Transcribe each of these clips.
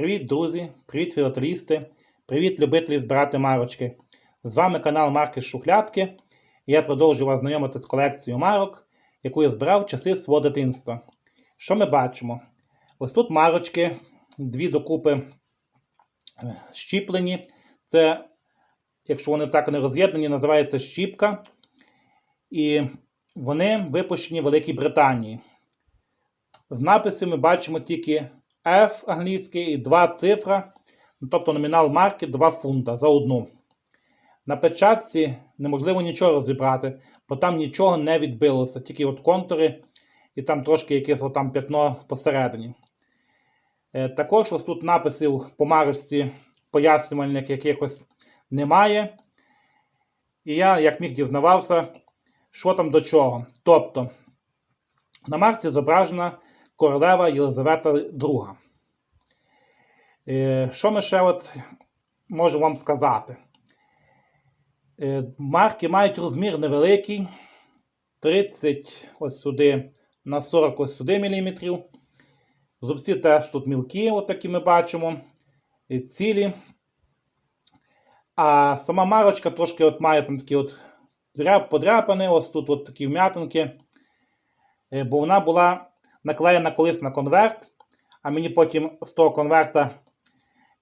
Привіт, друзі! Привіт, філателісти! Привіт, любителі збирати марочки! З вами канал Марки Шухлядки. Я продовжую вас знайомити з колекцією марок, яку я збирав в часи свого дитинства. Що ми бачимо? Ось тут марочки, дві докупи е, щіплені. Це, якщо вони так не роз'єднані, називається щіпка. І вони випущені в Великій Британії. З написів ми бачимо тільки F англійський і два цифра, ну, тобто номінал марки 2 фунта за одну. На печатці неможливо нічого розібрати, бо там нічого не відбилося, тільки от контури і там трошки якесь отам п'ятно посередині. Е, також ось тут написів по марочці пояснювальних якихось немає. І я, як міг дізнавався, що там до чого. Тобто, на марці зображена королева Єлизавета II. Е, Що ми ще от можу вам сказати? Е, Марки мають розмір невеликий, 30 ось сюди на 40 ось сюди мм. Зубці теж тут мілкі, от такі ми бачимо, і цілі. А сама марочка трошки от має там такі от подряпини, ось тут от такі вм'ятинки. Е, Бо вона була наклеєна колись на конверт, а мені потім з того конверта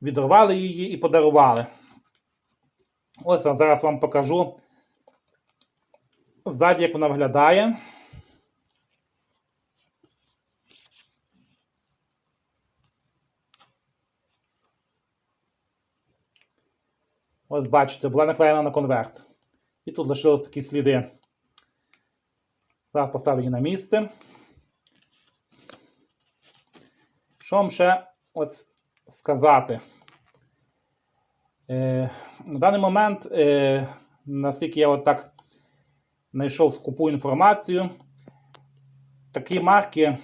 відрвали її і подарували. Ось я зараз вам покажу ззаді, як вона виглядає. Ось бачите, була наклеєна на конверт. І тут лишились такі сліди. Зараз поставлю її на місце. Що вам ще ось сказати? Е, На даний момент, е, наскільки я от так знайшов скупу інформацію, такі марки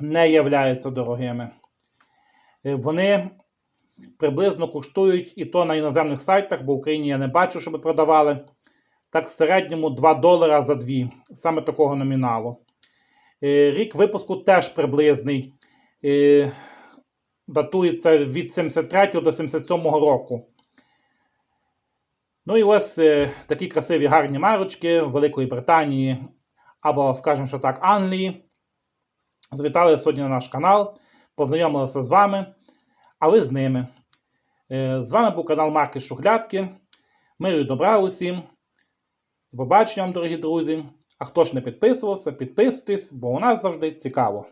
не являються дорогими. Е, вони приблизно коштують і то на іноземних сайтах, бо в Україні я не бачу, щоб продавали. Так, в середньому 2 долара за дві, саме такого номіналу. Е, Рік випуску теж приблизний. Датується від 73 до 77 року. Ну і ось е, такі красиві гарні марочки Великої Британії або, скажімо що так, Англії. Завітали сьогодні на наш канал, познайомилися з вами, а ви з ними. Е, З вами був канал Марки Шухлядки. Миру і добра усім. З побаченням, дорогі друзі. А хто ж не підписувався, підписуйтесь, бо у нас завжди цікаво.